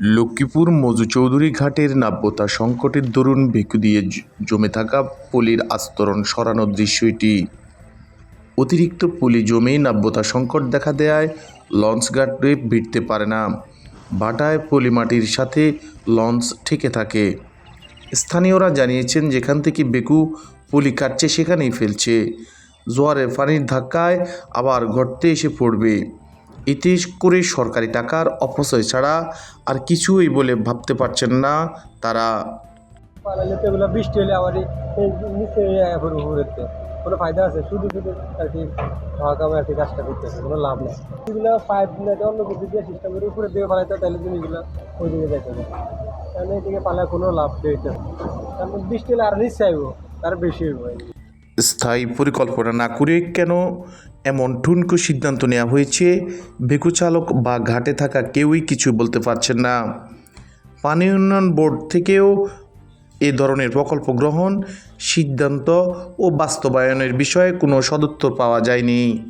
লক্ষ্মীপুর মজু চৌধুরী ঘাটের নাব্যতা সংকটের দরুন ভেকু দিয়ে জমে থাকা পলির আস্তরণ সরানোর দৃশ্য এটি। অতিরিক্ত পলি জমে নাব্যতা সংকট দেখা দেয় লঞ্চঘাটে ভিড়তে পারে না। ভাটায় পলি মাটির সাথে লঞ্চ ঠেকে থাকে। স্থানীয়রা জানিয়েছেন যেখান থেকে বেকু পলি কাটছে সেখানেই ফেলছে। জোয়ারের পানির ধাক্কায় আবার ঘটতে এসে পড়বে। এতে করে সরকারি টাকার অপচয় ছাড়া আর কিছুই বলে ভাবতে পারছেন না তারা। বৃষ্টি হলে এই নিচে কোনো ফায়দা আছে শুধু শুধু আর কি খাওয়া কামে আর কি কাজটা করতেছে কোনো লাভ নেই এগুলো পাইপ দিলে অন্য কিছু দিয়ে সিস্টেম করে উপরে দিয়ে পালাইতে তাহলে জিনিসগুলো ওই দিকে যাইতে হবে কারণ এইদিকে পালায় কোনো লাভ তো কারণ বৃষ্টি হলে আর আইব তার বেশি হইব স্থায়ী পরিকল্পনা না করে কেন এমন ঠুনকো সিদ্ধান্ত নেওয়া হয়েছে ভেকুচালক বা ঘাটে থাকা কেউই কিছু বলতে পারছেন না। পানি উন্নয়ন বোর্ড থেকেও এ ধরনের প্রকল্প গ্রহণ, সিদ্ধান্ত ও বাস্তবায়নের বিষয়ে কোনো সদুত্তর পাওয়া যায়নি।